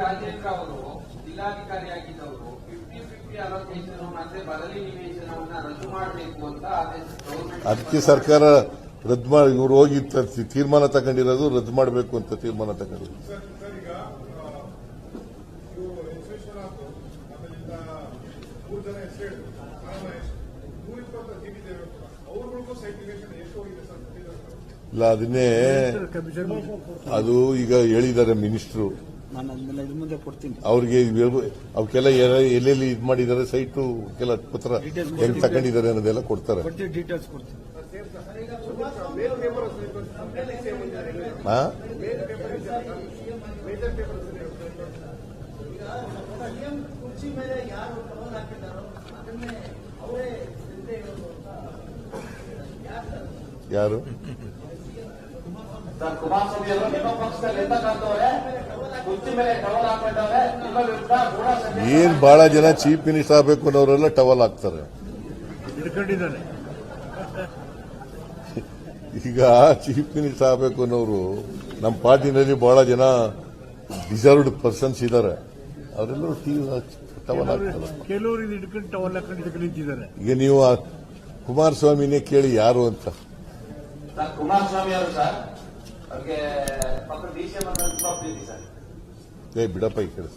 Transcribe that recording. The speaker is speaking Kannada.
ರಾಜೇಂದ್ರ ಅವರು ಜಿಲ್ಲಾಧಿಕಾರಿಯಾಗಿದ್ದವರು ಫಿಫ್ಟಿ ಫಿಫ್ಟಿ ಅಲೋಕೇಶನ್ ಮತ್ತೆ ಬದಲಿ ನಿವೇಶನವನ್ನ ರದ್ದು ಮಾಡಬೇಕು ಅಂತ ಆದೇಶ ಅದಕ್ಕೆ ಸರ್ಕಾರ ರದ್ದು ಮಾಡಿ ಇವ್ರು ಹೋಗಿ ತೀರ್ಮಾನ ತಗೊಂಡಿರೋದು ರದ್ದು ಮಾಡಬೇಕು ಅಂತ ತೀರ್ಮಾನ ತಗೊಂಡಿರೋದು. ಇಲ್ಲ ಅದನ್ನೇ ಅದು ಈಗ ಹೇಳಿದ್ದಾರೆ ಮಿನಿಸ್ಟ್ರು. ನಾನು ಅದನ್ನೆಲ್ಲ ಇದ್ರ ಮುಂದೆ ಕೊಡ್ತೀನಿ. ಅವ್ರಿಗೆ ಅವಕ್ಕೆಲ್ಲ ಎಲ್ಲ- ಎಲ್ಲೆಲ್ಲಿ ಇದು ಮಾಡಿದ್ದಾರೆ ಸೈಟು ಕೆಲ ಪತ್ರ ಹೆಂಗ್ ತಗೊಂಡಿದ್ದಾರೆ ಅನ್ನೋದೆಲ್ಲ ಕೊಡ್ತಾರೆ. ಕೊಡ್ತೀವಿ ಡೀಟೇಲ್ಸ್ ಕೊಡ್ತೀನಿ. ಮೇಲ್ ಪೇಪರ್ ಹಾ ಮೇಲ್ ಪೇಪರ್ ಮೇಜರ್ ಪೇಪರ್ ಕುರ್ಚಿ ಮೇಲೆ ಯಾರು? ಟವಲ್ ಹಾಕಿದ್ದಾರೋ ಅದನ್ನೇ ಅವರೇ ಯಾರು ಸರ್ ಕುಮಾರಸ್ವಾಮಿ ಅವರು ನಿಮ್ಮ ಪಕ್ಷದಲ್ಲಿ ಎಂತ ಕುರ್ಚಿ ಏನ್ ಬಹಳ ಜನ ಚೀಫ್ ಮಿನಿಸ್ಟರ್ ಆಗ್ಬೇಕು ಅನ್ನೋರೆಲ್ಲ ಟವಲ್ ಹಾಕ್ತಾರೆ. ಈಗ ಚೀಫ್ ಮಿನಿಸ್ಟರ್ ಆಗಬೇಕು ಅನ್ನೋರು ನಮ್ಮ ಪಾರ್ಟಿನಲ್ಲಿ ಬಹಳ ಜನ ಡಿಸರ್ವ್ಡ್ ಪರ್ಸನ್ಸ್ ಇದ್ದಾರೆ. ಅವರೆಲ್ಲರೂ ಟವಲ್ ಹಾಕ್ತಾರೆ. ಈಗ ನೀವು ಕುಮಾರಸ್ವಾಮಿನೇ ಕೇಳಿ ಯಾರು ಅಂತ. ಕುಮಾರಸ್ವಾಮಿ ಅವರು ಸರ್ ಅವ್ರಿಗೆ ಏ ಬಿಡಪ್ಪ ಈ ಕಡೆ